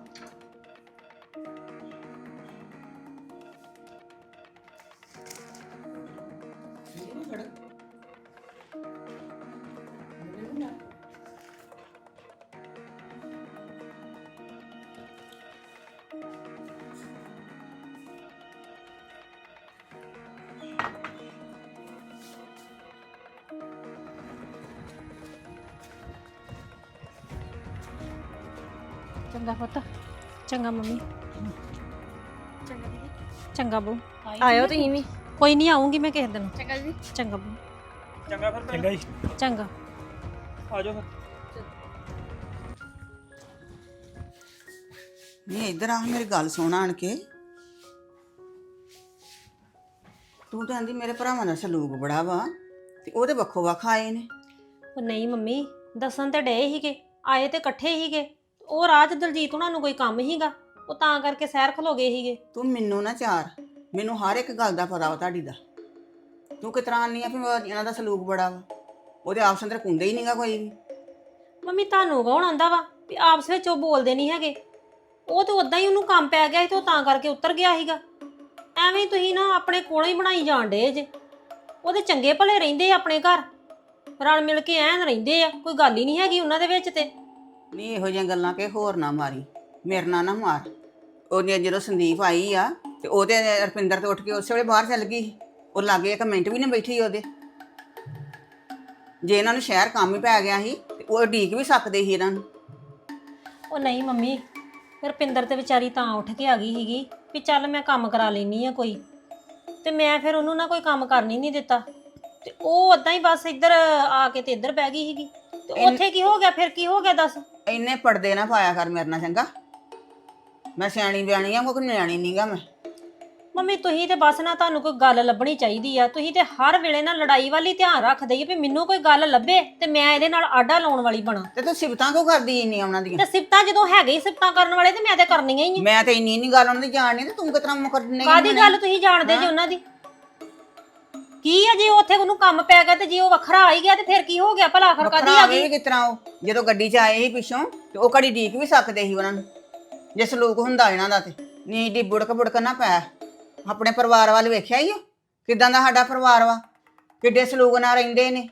ਚੰਗਾ ਪੁੱਤ। ਚੰਗਾ ਮੰਮੀ। ਚੰਗਾ ਬੂ ਆਇਓ ਤੁਸੀਂ ਵੀ। ਕੋਈ ਨਹੀਂ ਆਉਂਗੀ ਮੈਂ ਕਿਸੇ ਦਿਨ। ਚੰਗਾ ਜੀ ਚੰਗਾ ਬੂ ਚੰਗਾ ਫਿਰ ਚੰਗਾ ਜੀ। ਚੰਗਾ। ਆ ਜਾਓ ਫਿਰ। ਨਹੀਂ ਇੱਧਰ ਆ ਮੇਰੀ ਗੱਲ ਸੁਣ ਆਣ ਕੇ। ਤੂੰ ਤਾਂ ਆਂਦੀ ਮੇਰੇ ਭਰਾਵਾਂ ਦਾ ਸਲੂਕ ਬੜਾ ਵਾ ਤੇ ਉਹਦੇ ਵੱਖੋ ਵੱਖ ਆਏ ਨੇ। ਉਹ ਨਹੀਂ ਮੰਮੀ ਦੱਸਣ ਤੇ ਡਏ ਹੀਗੇ ਆਏ ਤੇ ਇਕੱਠੇ ਹੀਗੇ ਉਹ ਰਾਜ ਦਲਜੀਤ ਉਹਨਾਂ ਨੂੰ ਕੋਈ ਕੰਮ ਹੀਗਾ ਉਹ ਤਾਂ ਕਰਕੇ ਸੈਰ ਖਲੋ ਗਏ ਹੀਗੇ। ਤੂੰ ਮੈਨੂੰ ਨਾ ਚਾਰ ਮੈਨੂੰ ਹਰ ਇੱਕ ਗੱਲ ਦਾ ਪਤਾ ਵਾ ਤੁਹਾਡੀ ਦਾ। ਤੂੰ ਕਿਸ ਤਰ੍ਹਾਂ ਨਹੀਂ ਆ ਵੀ ਉਹ- ਇਹਨਾਂ ਦਾ ਸਲੂਕ ਬੜਾ ਵਾ। ਉਹਦੇ ਆਪਸ ਅੰਦਰ ਕੁੰਦੇ ਹੀ ਨਹੀਂਗਾ ਕੋਈ ਵੀ। ਮੰਮੀ ਤੁਹਾਨੂੰ ਕੌਣ ਆਂਦਾ ਵਾ? ਵੀ ਆਪਸ ਵਿੱਚ ਉਹ ਬੋਲਦੇ ਨਹੀਂ ਹੈਗੇ। ਉਹ ਤੇ ਉਦਾਂ ਹੀ ਉਹਨੂੰ ਕੰਮ ਪੈ ਗਿਆ ਸੀ ਤੇ ਉਹ ਤਾਂ ਕਰਕੇ ਉੱਤਰ ਗਿਆ ਸੀਗਾ ਐਵੇਂ ਹੀ ਤੁਸੀਂ ਨਾ ਆਪਣੇ ਕੋਲੋਂ ਹੀ ਬਣਾਈ ਜਾਣ ਡੇ ਜੇ। ਉਹਦੇ ਚੰਗੇ ਭਲੇ ਰਹਿੰਦੇ ਆ ਆਪਣੇ ਘਰ। ਰਲ ਮਿਲ ਕੇ ਐਨ ਰਹਿੰਦੇ ਆ ਕੋਈ ਗੱਲ ਹੀ ਨਹੀਂ ਹੈਗੀ ਉਹਨਾਂ ਦੇ ਵਿੱਚ ਤੇ। ਨਹੀਂ ਇਹੋ ਜਿਹੀਆਂ ਗੱਲਾਂ ਕਿ ਹੋਰ ਨਾ ਮਾਰੀ ਮੇਰੇ ਨਾਲ ਨਾ ਮਾਰ। ਉਹਨੇ ਜਦੋਂ ਸੰਦੀਪ ਆਈ ਆ ਤੇ ਉਹਦੇ ਰਪਿੰਦਰ ਤੇ ਉੱਠ ਕੇ ਉਸੇ ਵੇਲੇ ਬਾਹਰ ਚੱਲ ਗਈ। ਉਹ ਲਾਗੇ ਇੱਕ ਮਿੰਟ ਵੀ ਨਹੀਂ ਬੈਠੀ ਉਹਦੇ। ਜੇ ਇਹਨਾਂ ਨੂੰ ਸ਼ਹਿਰ ਕੰਮ ਹੀ ਪੈ ਗਿਆ ਸੀ ਤੇ ਉਹ ਢੀਕ ਵੀ ਸਕਦੇ ਸੀ ਇਹਨਾਂ ਨੂੰ। ਉਹ ਨਹੀਂ ਮੰਮੀ ਰਪਿੰਦਰ ਤੇ ਵਿਚਾਰੀ ਤਾਂ ਉੱਠ ਕੇ ਆ ਗਈ ਸੀਗੀ ਵੀ ਚੱਲ ਮੈਂ ਕੰਮ ਕਰਾ ਲੈਣੀ ਆ ਕੋਈ। ਤੇ ਮੈਂ ਫਿਰ ਉਹਨੂੰ ਨਾ ਕੋਈ ਕੰਮ ਕਰਨੀ ਨਹੀਂ ਦਿੱਤਾ। ਤੇ ਉਹ ਉਦਾਂ ਹੀ ਬਸ ਇੱਧਰ ਆ ਕੇ ਤੇ ਇੱਧਰ ਬਹਿ ਗਈ ਸੀਗੀ। ਤੇ ਉੱਥੇ ਕੀ ਹੋ ਗਿਆ ਫਿਰ ਕੀ ਹੋ ਗਿਆ ਦੱਸ? ਇੰਨੇ ਪਰਦੇ ਨਾ ਪਾਇਆ ਕਰ ਮੇਰੇ ਨਾਲ ਚੰਗਾ। ਮੈਂ ਸਿਆਣੀ ਬਿਆਣੀ ਆ ਕੋਈ ਨਿਆਣੀ ਨਹੀਂਗਾ ਮੈਂ। ਮੰਮੀ ਤੁਸੀਂ ਤੇ ਬਸ ਨਾ ਤੁਹਾਨੂੰ ਕੋਈ ਗੱਲ ਲੱਭਣੀ ਚਾਹੀਦੀ ਆ। ਤੁਸੀਂ ਤੇ ਹਰ ਵੇਲੇ ਨਾ ਲੜਾਈ ਵਾਲੀ ਧਿਆਨ ਰੱਖਦੇ ਹੀ ਵੀ ਮੈਨੂੰ ਕੋਈ ਗੱਲ ਲੱਭੇ ਤੇ ਮੈਂ ਇਹਦੇ ਨਾਲ ਆਡਾ ਲਾਉਣ ਵਾਲੀ ਬਣਾ। ਤੇ ਤੂੰ ਸਿਫਤਾਂ ਕਿਉਂ ਕਰਦੀ ਇੰਨੀ ਉਹਨਾਂ ਦੀਆਂ? ਤੇ ਸਿਫਤਾਂ ਜਦੋਂ ਹੈਗੇ ਹੀ ਸਿਫਤਾਂ ਕਰਨ ਵਾਲੇ ਤੇ ਮੈਂ ਤੇ ਕਰਨੀਆਂ ਹੀ ਆ। ਮੈਂ ਤੇ ਇੰਨੀ ਇੰਨੀ ਗੱਲ ਉਹਨਾਂ ਦੀ ਜਾਣਨੀ ਤੇ ਤੂੰ ਤਰ੍ਹਾਂ ਮੁਕਰ ਨਹੀਂ ਕਾਦੀ ਗੱਲ ਤੁਸੀਂ ਜਾਣਦੇ ਜੀ ਉਹਨਾਂ ਦੀ? ਕੀ ਆ ਜੇ ਉੱਥੇ ਉਹਨੂੰ ਕੰਮ ਪੈ ਗਿਆ ਤੇ ਜੇ ਉਹ ਵੱਖਰਾ ਆਈ ਗਿਆ ਤੇ ਫਿਰ ਕੀ ਹੋ ਗਿਆ ਭਲਾ ਆਖਰ ਕਾਦੀ ਆ ਗਈ? ਕਿਸ ਤਰ੍ਹਾਂ ਉਹ? ਜਦੋਂ ਗੱਡੀ 'ਚ ਆਏ ਸੀ ਪਿੱਛੋਂ ਤੇ ਉਹ ਕੜੀ ਢੀਕ ਵੀ ਸਕਦੇ ਸੀ ਉਹਨਾਂ ਨੂੰ। ਜੇ ਸਲੂਕ ਹੁੰਦਾ ਇਹਨਾਂ ਦਾ ਤੇ। ਨੀ ਡੀ ਬੁੜਕ ਬੁੜਕ ਨਾ ਪੈ। ਆਪਣੇ ਪਰਿਵਾਰ ਵੱਲ ਵੇਖਿਆ ਹੀ ਕਿਦਾਂ ਦਾ ਸਾਡਾ ਪਰਿਵਾਰ ਵਾ? ਕਿੱਡੇ ਸਲੂਕ ਨਾਲ ਰਹਿੰਦੇ ਨੇ?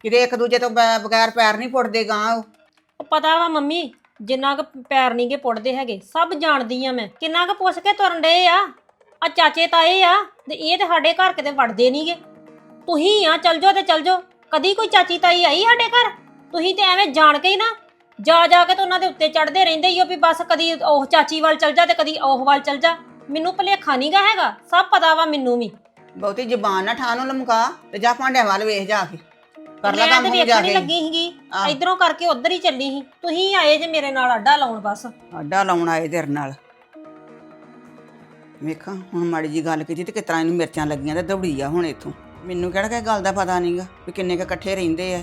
ਕਿਤੇ ਇੱਕ ਦੂਜੇ ਤੋਂ ਬੈ- ਬਗੈਰ ਪੈਰ ਨਹੀਂ ਪੁੱਟਦੇ ਗਾਂ ਉਹ। ਉਹ ਪਤਾ ਵਾ ਮੰਮੀ ਜਿੰਨਾ ਕੁ ਪੈਰ ਨਹੀਂ ਗੇ ਪੁੱਟਦੇ ਹੈਗੇ ਸਭ ਜਾਣਦੀ ਆ ਮੈਂ। ਕਿੰਨਾ ਕੁ ਪੁੱਛ ਕੇ ਤੁਰਨ ਡਏ ਆ? ਆ ਚਾਚੇ ਤਾਏ ਆ ਤੇ ਇਹ ਤੇ ਸਾਡੇ ਘਰ ਕਿਤੇ ਵੜਦੇ ਨਹੀਂਗੇ। ਤੁਸੀਂ ਆ ਚੱਲ ਜਾਓ ਤੇ ਚੱਲ ਜਾਓ। ਕਦੀ ਕੋਈ ਚਾਚੀ ਤਾਈ ਆਈ ਸਾਡੇ ਘਰ? ਤੁਸੀਂ ਤੇ ਐਵੇਂ ਜਾਣ ਕੇ ਹੀ ਨਾ ਜਾ ਜਾ ਕੇ ਤੇ ਉਹਨਾਂ ਦੇ ਉੱਤੇ ਚੜਦੇ ਰਹਿੰਦੇ ਹੀ ਹੋ ਵੀ ਬਸ ਕਦੀ ਉਹ ਚਾਚੀ ਵੱਲ ਚੱਲ ਜਾ ਤੇ ਕਦੀ ਉਹ ਵੱਲ ਚੱਲ ਜਾ। ਮੈਨੂੰ ਭਲੇਖਾ ਨਹੀਂਗਾ ਹੈਗਾ। ਸਭ ਪਤਾ ਵਾ ਮੈਨੂੰ ਵੀ। ਬਹੁਤੀ ਜ਼ਬਾਨ ਨਾ ਠਾਹ ਨੂੰ ਲਮਕਾ ਤੇ ਜਾ ਭਾਂਡਿਆਂ ਵੱਲ ਵੇਖ ਜਾ ਕੇ। ਕਰ ਲੈ ਕੰਮ ਹੁਣ ਜਾ ਵੇਖਣ ਹੀ ਕੇ। ਲੱਗੀ ਸੀਗੀ। ਆਹ। ਇਧਰੋਂ ਕਰਕੇ ਉਧਰ ਹੀ ਚੱਲੀ ਸੀ। ਤੁਸੀਂ ਆਏ ਜੇ ਮੇਰੇ ਨਾਲ ਅੱਡਾ ਲਾਉਣ ਬਸ। ਆਡਾ ਲਾਉਣ ਆਏ ਤੇਰੇ ਨਾਲ। ਵੇਖਾਂ, ਹੁਣ ਮਾੜੀ ਜੀ ਗੱਲ ਕੀਤੀ ਤੇ ਕਿਸ ਤਰ੍ਹਾਂ ਇਹਨੂੰ ਮਿਰਚਾਂ ਲੱਗੀਆਂ ਤੇ ਦੌੜੀ ਆ ਹੁਣ ਇੱਥੋਂ। ਮੈਨੂੰ ਕਿਹੜਾ ਕਿ ਗੱਲ ਦਾ ਪਤਾ ਨਹੀਂਗਾ ਵੀ ਕਿੰਨੇ ਕ ਇਕੱਠੇ ਰਹਿੰਦੇ ਆ।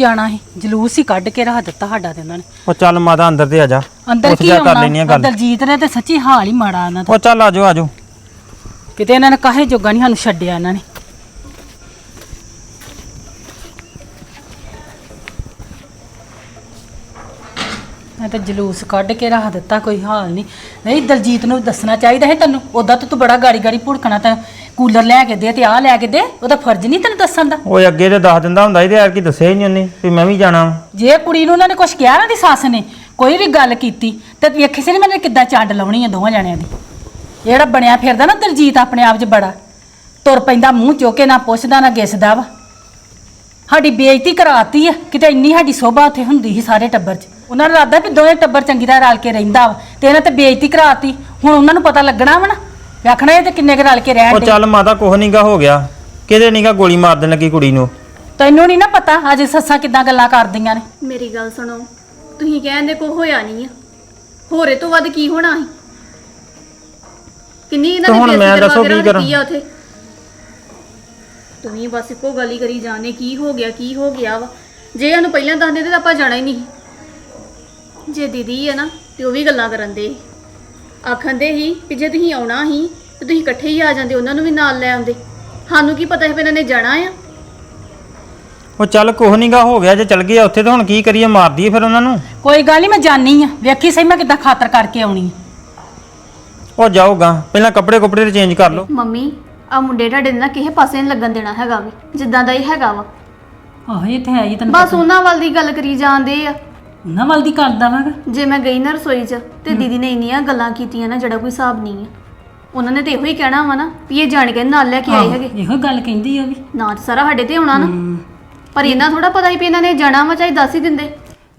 ਜਾਣਾ ਸੀ। ਜਲੂਸ ਹੀ ਕੱਢ ਕੇ ਰੱਖ ਦਿੱਤਾ ਸਾਡਾ ਤੇ ਉਹਨਾਂ ਨੇ। ਉਹ ਚੱਲ ਮਾਤਾ ਅੰਦਰ ਤੇ ਆ ਜਾ। ਅੰਦਰ ਉੱਥੇ ਕੀ ਜਾ ਕਰ ਲੈਣੀ ਆ ਆਉਣਾ ਗੱਲ। ਦਲਜੀਤ ਨੇ ਤੇ ਸੱਚੀ ਹਾਲ ਹੀ ਮਾੜਾ ਉਹਨਾਂ ਦਾ। ਉਹ ਚੱਲ ਆਜੋ ਆਜੋ। ਕਿਤੇ ਇਹਨਾਂ ਨੇ ਕਾਹੇ ਜੋਗਾ ਨਹੀਂ ਸਾਨੂੰ ਛੱਡਿਆ ਇਹਨਾਂ ਨੇ। ਮੈਂ ਤਾਂ ਜਲੂਸ ਕੱਢ ਕੇ ਰੱਖ ਦਿੱਤਾ ਕੋਈ ਹਾਲ ਨਹੀਂ। ਨਹੀਂ ਦਲਜੀਤ ਨੂੰ ਦੱਸਣਾ ਚਾਹੀਦਾ ਹੈ ਤੈਨੂੰ। ਉਦਾਂ ਤਾਂ ਤੂੰ ਬੜਾ ਗਾੜੀ ਗਾੜੀ ਭੁੜਕਣਾ ਤਾਂ ਕੂਲਰ ਲੈ ਕੇ ਦੇ ਤੇ ਆਹ ਲੈ ਕੇ ਦੇ ਉਹਦਾ ਫਰਜ਼ ਨਹੀਂ ਤੈਨੂੰ ਦੱਸਣ ਦਾ। ਓਏ ਅੱਗੇ ਤੇ ਦੱਸ ਦਿੰਦਾ ਹੁੰਦਾ ਤੇ ਯਾਰ ਕੀ ਦੱਸਿਆ ਹੀ ਨਹੀਂ ਉਹਨੇ ਵੀ ਮੈਂ ਵੀ ਜਾਣਾ ਵਾਂ। ਜੇ ਕੁੜੀ ਨੂੰ ਉਹਨਾਂ ਨੇ ਕੁਝ ਕਿਹਾ ਨਾ ਦੀ ਸੱਸ ਨੇ ਕੋਈ ਵੀ ਗੱਲ ਕੀਤੀ ਤੇ ਵੇਖੀ ਸੀ ਨੀ ਮੈਨੇ ਕਿੱਦਾਂ ਚੰਡ ਲਾਉਣੀ ਆ ਦੋਵਾਂ ਜਣਿਆਂ ਦੀ। ਜਿਹੜਾ ਬਣਿਆ ਫਿਰਦਾ ਨਾ ਦਲਜੀਤ ਆਪਣੇ ਆਪ 'ਚ ਬੜਾ ਤੁਰ ਪੈਂਦਾ ਮੂੰਹ ਚੁੱਕ ਨਾ ਪੁੱਛਦਾ ਨਾ ਗਿਸਦਾ ਵਾ। ਸਾਡੀ ਬੇਇੱਜ਼ਤੀ ਕਰਾਤੀ ਆ ਕਿਤੇ ਇੰਨੀ ਸਾਡੀ ਸੋਭਾ ਉੱਥੇ ਹੁੰਦੀ ਸੀ ਸਾਰੇ ਟੱਬਰ 'ਚ। ਉਹਨਾਂ ਨੂੰ ਲੱਗਦਾ ਵੀ ਦੋਵੇਂ ਟੱਬਰ ਚੰਗੀ ਤਰ੍ਹਾਂ ਰਲ ਕੇ ਰਹਿੰਦਾ ਵਾ ਤੇ ਇਹਨਾਂ ਤੇ ਬੇਇੱਜ਼ਤੀ ਕਰਾਤੀ ਹੁਣ ਉਹਨਾਂ ਨੂੰ ਪਤਾ ਲੱਗਣਾ ਵਾ ਨਾ। ਵੇਖਣਾ ਇਹ ਤੇ ਕਿੰਨੇ ਕੁ ਰਲ ਕੇ ਰਹਿਣ ਉਹ ਦੇ। ਚੱਲ ਮਾਤਾ ਕੁਛ ਨਹੀਂਗਾ ਹੋ ਗਿਆ। ਕਿਤੇ ਨਹੀਂਗਾ ਗੋਲੀ ਮਾਰ ਦੇਣ ਲੱਗੀ ਕੁੜੀ ਨੂੰ? ਤੈਨੂੰ ਨਹੀਂ ਨਾ ਪਤਾ ਅਜੇ ਸੱਸਾਂ ਕਿੱਦਾਂ ਗੱਲਾਂ ਕਰਦੀਆਂ ਨੇ। ਮੇਰੀ ਗੱਲ ਸੁਣੋ ਤੁਸੀਂ ਕਹਿੰਦੇ ਕੋ ਹੋਇਆ ਨਹੀਂ ਆ। ਹੋਰੇ ਤੋਂ ਵੱਧ ਕੀ ਹੋਣਾ ਸੀ? ਕਿੰਨੀ ਇਹਨਾਂ ਤੇ ਹੁਣ ਬੇਇੱਜ਼ਤੀ ਮੈਂ ਕਰਵਾ ਦੱਸੋ ਕੇ ਕੀ ਰੱਖ ਕਰਾਂ? ਦਿੱਤੀ ਆ ਉਥੇ? ਤੁਸੀਂ ਬਸ ਇੱਕੋ ਗੱਲ ਹੀ ਕਰੀ ਜਾਣੇ ਕੀ ਹੋ ਗਿਆ ਕੀ ਹੋ ਗਿਆ ਵਾ? ਜੇ ਉਹਨੂੰ ਪਹਿਲਾਂ ਦੱਸ ਦਿੰਦੇ ਤਾਂ ਆਪਾਂ ਜਾਣਾ ਹੀ ਨਹੀਂ ਜੇ ਦੀਦੀ ਹੈ ਨਾ ਤੇ ਉਹ ਵੀ ਗੱਲਾਂ ਕਰਨ ਦੇ। ਆਖੰਦੇ ਹੀ ਕਿ ਜੇ ਤੁਸੀਂ ਆਉਣਾ ਹੀ ਤੇ ਤੁਸੀਂ ਇਕੱਠੇ ਹੀ ਆ ਜਾਂਦੇ ਉਹਨਾਂ ਨੂੰ ਵੀ ਨਾਲ ਲੈ ਆਉਂਦੇ। ਸਾਨੂੰ ਕੀ ਪਤਾ ਸੀ ਵੀ ਇਹਨਾਂ ਨੇ ਜਾਣਾ ਆ? ਉਹ ਚੱਲ ਕੁਛ ਨਹੀਂਗਾ ਹੋ ਗਿਆ ਜੇ ਚੱਲ ਗਿਆ ਉੱਥੇ ਤਾਂ ਹੁਣ ਕੀ ਕਰੀਏ ਮਾਰ ਦਈਏ ਫਿਰ ਉਹਨਾਂ ਨੂੰ। ਕੋਈ ਗੱਲ ਨਹੀਂ ਮੈਂ ਜਾਣੀ ਆ। ਵੇਖੀ ਸਹੀ ਮੈਂ ਕਿੱਦਾਂ ਖਾਤਰ ਕਰਕੇ ਆਉਣੀ ਆ। ਉਹ ਜਾਊਗਾ ਪਹਿਲਾਂ ਕੱਪੜੇ ਕੁਪੜੇ ਤੇ ਚੇਂਜ ਕਰ ਲਓ। ਮੰਮੀ ਆ ਮੁੰਡੇ ਤੁਹਾਡੇ ਨਾਲ ਕਿਸੇ ਪਾਸੇ ਨਹੀਂ ਲੱਗਣ ਦੇਣਾ ਹੈਗਾ ਵੀ ਜਿੱਦਾਂ ਦਾ ਇਹ ਹੈਗਾ ਵਾ। ਆਹੋ ਇਹ ਤੇ ਹੈ ਹੀ ਤੈਨੂੰ ਬਸ ਉਹਨਾਂ ਵੱਲ ਦੀ ਗੱਲ ਕਰੀ ਜਾਂਦੇ ਆ। ਉਹਨਾਂ ਵੱਲ ਦੀ ਕਰਦਾ ਵਾਂਗਾ। ਜੇ ਮੈਂ ਗਈ ਨਾ ਰਸੋਈ 'ਚ ਤੇ ਦੀਦੀ ਨੇ ਇੰਨੀਆਂ ਗੱਲਾਂ ਕੀਤੀਆਂ ਨਾ ਜਿਹੜਾ ਕੋਈ ਹਿਸਾਬ ਨਹੀਂ ਆ। ਉਹਨਾਂ ਨੇ ਤੇ ਇਹੋ ਹੀ ਕਹਿਣਾ ਵਾ ਨਾ ਵੀ ਇਹ ਜਾਣ ਕੇ ਨਾਲ ਲੈ ਕੇ ਆਏ ਹੈਗੇ। ਇਹੋ ਗੱਲ ਕਹਿੰਦੀ ਆ ਵੀ। ਨਾ ਤੇ ਸਾਰਾ ਸਾਡੇ ਤੇ ਆਉਣਾ ਨਾ। ਪਰ ਇਹਨਾਂ ਥੋੜਾ ਪਤਾ ਹੀ ਵੀ ਇਹਨਾਂ ਨੇ ਜਾਣਾ ਵਾ ਚਾਹੇ ਦੱਸ ਹੀ ਦਿੰਦੇ।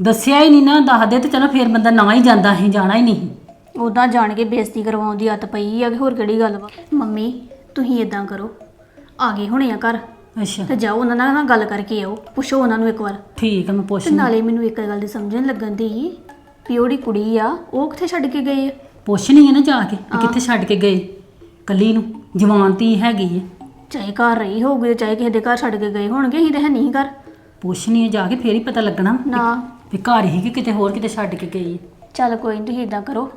ਦੱਸਿਆ ਹੀ ਨਹੀਂ ਨਾ ਦੱਸਦੇ ਤੇ ਚਲੋ ਫੇਰ ਬੰਦਾ ਨਾ ਹੀ ਜਾਂਦਾ ਸੀ ਜਾਣਾ ਹੀ ਨਹੀਂ। ਉਦਾਂ ਜਾਣ ਕੇ ਬੇਇੱਜ਼ਤੀ ਕਰਵਾਉਣ ਦੀ ਆਦਤ ਪਈ ਆ ਕਿ ਹੋਰ ਕਿਹੜੀ ਗੱਲ ਵਾ। ਮੰਮੀ ਤੁਸੀਂ ਇਦਾਂ ਕਰੋ। ਆ ਗਏ ਹੁਣੇ ਆ ਘਰ। ਅੱਛਾ। ਤੇ ਜਾਓ ਉਹਨਾਂ ਨਾਲ ਨਾ ਗੱਲ ਕਰਕੇ ਆਓ। ਪੁੱਛੋ ਉਹਨਾਂ ਨੂੰ ਇੱਕ ਵਾਰ। ਠੀਕ ਆ ਮੈਂ ਪੁੱਛ ਤੇ ਨਾਲੇ ਮੈਨੂੰ ਇੱਕ ਗੱਲ ਦੀ ਸਮਝਣ ਲੱਗਣ ਦੀ ਵੀ ਉਹਦੀ ਕੁੜੀ ਆ ਉਹ ਕਿੱਥੇ ਛੱਡ ਕੇ ਗਏ ਆ? ਪੁੱਛਣੀ ਹੈ ਨਾ ਜਾ ਕੇ ਵੀ ਕਿੱਥੇ ਛੱਡ ਕੇ ਗਏ। ਕੱਲੀ ਨੂੰ ਜਵਾਨ ਧੀ ਹੈਗੀ ਹੈ ਚਾਹੇ ਘਰ ਰਹੀ ਹੋਊਗੀ ਚਾਹੇ ਕਿਸੇ ਦੇ ਘਰ ਛੱਡ ਕੇ ਗਏ ਹੋਣਗੇ ਅਸੀਂ ਤਾਂ ਹੈ ਨਹੀਂ ਘਰ। ਪੁੱਛਣੀ ਹੈ ਜਾ ਕੇ ਫੇਰ ਹੀ ਪਤਾ ਲੱਗਣਾ ਨਾ। ਵੀ ਘਰ ਹੀ ਕਿ ਕਿਤੇ ਹੋਰ ਕਿਤੇ ਛੱਡ ਕੇ ਗਈ ਹੈ ਚੱਲ ਕੋਈ ਨਹੀਂ ਤੁਸੀਂ ਇਦਾਂ ਕਰੋ।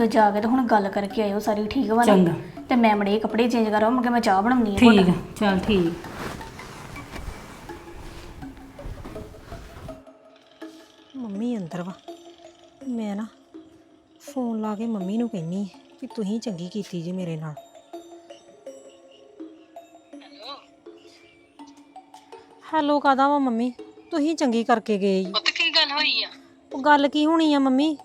ਗ- ਜਾ ਕੇ ਤਾਂ ਹੁਣ ਗੱਲ ਕਰਕੇ ਆਇਓ ਸਾਰੀ ਠੀਕ ਵਾ ਨਾ? ਚੰਗਾ। ਤੇ ਮੈਂ ਮੜੇ ਕੱਪੜੇ ਚੇਂਜ ਕਰਾਂ ਮੈਂ ਮੈਂ ਚਾਹ ਬਣਾਉਣੀ ਆ ਠੀਕ ਆ ਚੱਲ ਠੀਕ। ਮੰਮੀ ਅੰਦਰ ਵਾ। ਮੈਂ ਨਾ ਫੋਨ ਲਾ ਕੇ ਮੰਮੀ ਨੂੰ ਕਹਿੰਨੀ ਕਿ ਤੁਸੀਂ ਚੰਗੀ ਕੀਤੀ ਜੀ ਮੇਰੇ ਨਾਲ। ਹੈਲੋ ਕਾਦਾ ਵਾ ਮੰਮੀ? ਤੁਸੀਂ ਚੰਗੀ ਕਰਕੇ ਗਏ ਜੀ। ਪੁੱਤ ਕੀ ਗੱਲ ਹੋਈ ਆ? ਉਹ ਗੱਲ ਕੀ ਹੋਣੀ ਆ ਮੰਮੀ?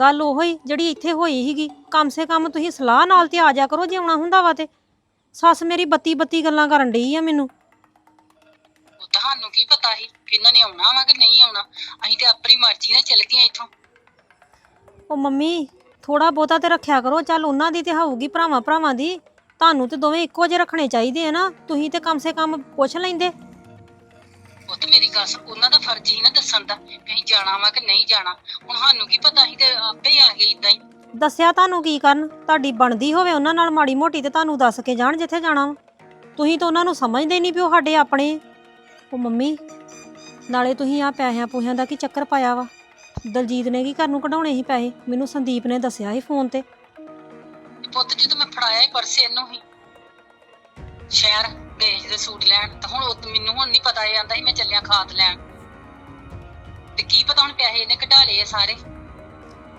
ਗੱਲ ਉਹ ਹੀ ਜਿਹੜੀ ਇੱਥੇ ਹੋਈ ਸੀਗੀ। ਕਮ ਸੇ ਕਮ ਤੁਸੀਂ ਸਲਾਹ ਨਾਲ ਤੇ ਆ ਜਾ ਕਰੋ ਜੇ ਆਉਣਾ ਹੁੰਦਾ ਵਾ ਤੇ। ਸੱਸ ਮੇਰੀ ਬੱਤੀ ਬੱਤੀ ਗੱਲਾਂ ਕਰਨ ਡਈ ਆ ਮੈਨੂੰ। ਉਹ ਤੁਹਾਨੂੰ ਕੀ ਪਤਾ ਸੀ ਕਿ ਇਹਨਾਂ ਨੇ ਆਉਣਾ ਵਾ ਕਿ ਨਹੀਂ ਆਉਣਾ। ਅਸੀਂ ਤੇ ਆਪਣੀ ਮਰਜ਼ੀ ਨਾਲ ਚੱਲ ਗਏ ਇੱਥੋਂ। ਉਹ ਮੰਮੀ ਥੋੜਾ ਬਹੁਤਾ ਤੇ ਰੱਖਿਆ ਕਰੋ। ਚੱਲ ਉਹਨਾਂ ਦੀ ਤੇ ਹੋਊਗੀ ਭਰਾਵਾਂ ਭਰਾਵਾਂ ਦੀ। ਤੁਹਾਨੂੰ ਤੇ ਦੋਵੇਂ ਇੱਕੋ ਜਿਹੇ ਰੱਖਣੇ ਚਾਹੀਦੇ ਆ ਨਾ। ਤੁਸੀਂ ਤੇ ਕਮ ਸੇ ਕਮ ਪੁੱਛ ਲੈਂਦੇ। ਉਹ ਤੇ ਮੇਰੀ ਗੱਲ ਸੁਣ, ਉਹਨਾਂ ਦਾ ਫਰਜ਼ ਹੀ ਨਾ ਦੱਸਣ ਦਾ ਕਿ ਅਸੀਂ ਜਾਣਾ ਵਾ ਕਿ ਨਹੀਂ ਜਾਣਾ। ਹੁਣ ਸਾਨੂੰ ਕੀ ਪਤਾ ਸੀ ਤੇ ਆਪੇ ਆ ਗਏ ਇਦਾਂ ਹੀ। ਦੱਸਿਆ ਤੁਹਾਨੂੰ ਕੀ ਕਰਨ? ਤੁਹਾਡੀ ਬਣਦੀ ਹੋਵੇ ਉਹਨਾਂ ਨਾਲ ਮਾੜੀ ਮੋਟੀ ਤੇ ਤੁਹਾਨੂੰ ਦੱਸ ਕੇ ਜਾਣ ਜਿੱਥੇ ਜਾਣਾ ਵਾ। ਤੁਸੀਂ ਤਾਂ ਉਹਨਾਂ ਨੂੰ ਸਮਝਦੇ ਨਹੀਂ ਉਹ ਸਾਡੇ ਆਪਣੇ। ਉਹ ਮੰਮੀ ਨਾਲੇ ਤੁਸੀਂ ਆ ਪੈਸਿਆਂ ਪੂਸਿਆਂ ਦਾ ਕੀ ਚੱਕਰ ਪਾਇਆ ਵਾ? ਦਲਜੀਤ ਨੇ ਕੀ ਘਰ ਨੂੰ ਕਢਾਉਣੇ ਸੀ ਪੈਸੇ? ਮੈਨੂੰ ਸੰਦੀਪ ਨੇ ਦੱਸਿਆ ਸੀ ਫੋਨ ਤੇ। ਤੇ ਪੁੱਤ ਜਦੋਂ ਮੈਂ ਫੜਾਇਆ ਹੀ ਪਰਸ ਇਹਨੂੰ ਹੀ। ਸ਼ਹਿਰ। ਗਏ ਜਿਹਦੇ ਸੂਟ ਲੈਣ ਤਾਂ ਹੁਣ ਉਹ ਮੈਨੂੰ ਹੁਣ ਨਹੀਂ ਪਤਾ ਇਹ ਆਂਦਾ ਸੀ ਮੈਂ ਚੱਲਿਆ ਖਾਦ ਲੈਣ। ਤੇ ਕੀ ਪਤਾ ਹੁਣ ਪੈਸੇ ਇਹਨੇ ਕਢਾ ਲਏ ਆ ਸਾਰੇ?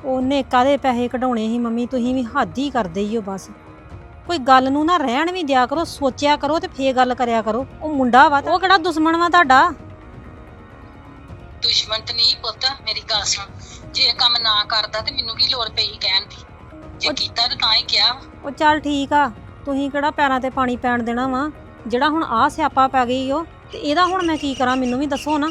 ਉਹਨੇ ਕਾਦੇ ਪੈਸੇ ਕਢਾਉਣੇ ਸੀ ਮੰਮੀ? ਤੁਸੀਂ ਵੀ ਹੱਦ ਹੀ ਕਰਦੇ ਹੀ ਹੋ ਬਸ। ਕੋਈ ਗੱਲ ਨੂੰ ਨਾ ਰਹਿਣ ਵੀ ਦਿਆ ਕਰੋ ਸੋਚਿਆ ਕਰੋ ਤੇ ਫੇਰ ਗੱਲ ਕਰਿਆ ਕਰੋ। ਉਹ ਮੁੰਡਾ ਵਾ ਉਹ ਕਿਹੜਾ ਦੁਸ਼ਮਣ ਵਾ ਤੁਹਾਡਾ? ਦੁਸ਼ਮਣ ਤੇ ਨਹੀਂ ਪੁੱਤ ਮੇਰੀ ਗੱਲ ਸੁਣ। ਜੇ ਇਹ ਕੰਮ ਨਾ ਕਰਦਾ ਤੇ ਮੈਨੂੰ ਕੀ ਲੋੜ ਪਈ ਕਹਿਣ ਦੀ? ਜੇ ਕੀਤਾ ਤੇ ਤਾਂ ਹੀ ਕਿਹਾ। ਵਾ। ਉਹ ਚੱਲ ਠੀਕ ਆ। ਤੁਸੀਂ ਕਿਹੜਾ ਪੈਰਾਂ ਤੇ ਪਾਣੀ ਪੈਣ ਦੇਣਾ ਵਾ? ਜਿਹੜਾ ਹੁਣ ਆ ਸਿਆਪਾ ਪੈ ਗਈ ਓ ਤੇ ਇਹਦਾ ਹੁਣ ਮੈਂ ਕੀ ਕਰਾਂ? ਮੈਨੂੰ ਵੀ ਦੱਸੋ ਨਾ।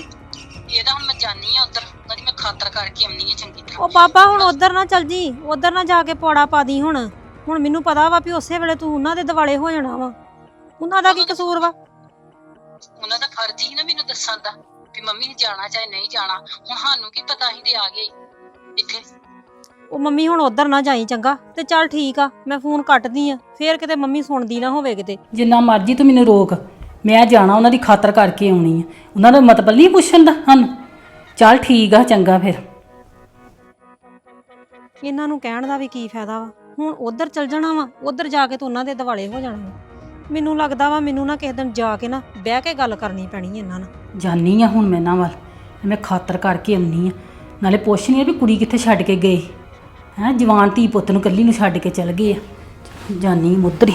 ਇਹਦਾ ਹੁਣ ਮੈਂ ਜਾਣੀ ਆ ਉਧਰ। ਉਹਦੀ ਮੈਂ ਖਾਤਰ ਕਰਕੇ ਆਉਣੀ ਆ ਚੰਗੀ ਤਰ੍ਹਾਂ। ਉਹ ਬਾਬਾ ਹੁਣ ਉਧਰ ਨਾ ਚੱਲ ਜੀ। ਉਧਰ ਨਾ ਜਾ ਕੇ ਪੌੜਾ ਪਾ ਦੀ ਹੁਣ। ਹੁਣ ਮੈਨੂੰ ਪਤਾ ਵਾ ਵੀ ਉਸੇ ਵੇਲੇ ਤੂੰ ਉਹਨਾਂ ਦੇ ਦਿਵਾਲੇ ਹੋ ਜਾਣਾ ਵਾ। ਉਹਨਾਂ ਦਾ ਕੀ ਕਸੂਰ ਵਾ? ਉਹਨਾਂ ਦਾ ਫਰਜ਼ ਹੀ ਨਾ ਮੈਨੂੰ ਦੱਸਣ ਦਾ ਵੀ ਮੰਮੀ ਨੇ ਜਾਣਾ ਚਾਹੇ ਨਹੀਂ ਜਾਣਾ। ਹੁਣ ਸਾਨੂੰ ਕੀ ਪਤਾ ਅਸੀਂ ਤੇ ਆ ਗਏ। ਇੱਥੇ ਉਹ ਮੰਮੀ ਹੁਣ ਉਧਰ ਨਾ ਜਾਈ ਚੰਗਾ ਤੇ ਚੱਲ ਠੀਕ ਆ ਮੈਂ ਫੋਨ ਕੱਟਦੀ ਆ ਫੇਰ ਕਿਤੇ ਮੰਮੀ ਸੁਣਦੀ ਨਾ ਹੋਵੇ ਕਿਤੇ। ਜਿੰਨਾ ਮਰਜ਼ੀ ਤੂੰ ਮੈਨੂੰ ਰੋਕ ਮੈਂ ਜਾਣਾ ਉਹਨਾਂ ਦੀ ਖਾਤਰ ਕਰਕੇ ਆਉਣੀ ਆ। ਉਹਨਾਂ ਦਾ ਮਤਲਬ ਨਹੀਂ ਪੁੱਛਣ ਦਾ ਹਨ। ਚੱਲ ਠੀਕ ਆ ਚੰਗਾ ਫਿਰ। ਇਹਨਾਂ ਨੂੰ ਕਹਿਣ ਦਾ ਵੀ ਕੀ ਫਾਇਦਾ ਵਾ? ਹੁਣ ਉਧਰ ਚਲ ਜਾਣਾ ਵਾ ਉਧਰ ਜਾ ਕੇ ਤਾਂ ਉਹਨਾਂ ਦੇ ਦਿਵਾਲੇ ਹੋ ਜਾਣਾ ਵਾ। ਮੈਨੂੰ ਲੱਗਦਾ ਵਾ ਮੈਨੂੰ ਨਾ ਕਿਸੇ ਦਿਨ ਜਾ ਕੇ ਨਾ ਬਹਿ ਕੇ ਗੱਲ ਕਰਨੀ ਪੈਣੀ ਇਹਨਾਂ ਨਾਲ। ਜਾਨੀ ਆ ਹੁਣ ਮੈਂ ਇਹਨਾਂ ਵੱਲ ਮੈਂ ਖਾਤਰ ਕਰਕੇ ਆਉਣੀ ਆ। ਨਾਲੇ ਪੁੱਛਣੀ ਆ ਵੀ ਕੁੜੀ ਕਿੱਥੇ ਛੱਡ ਕੇ ਗਏ। ਹੈ ਜਵਾਨ ਧੀ ਪੁੱਤ ਨੂੰ ਇਕੱਲੀ ਨੂੰ ਛੱਡ ਕੇ ਚਲ ਗਏ ਆ। ਜਾਨੀ ਮੁੱਦਰੀ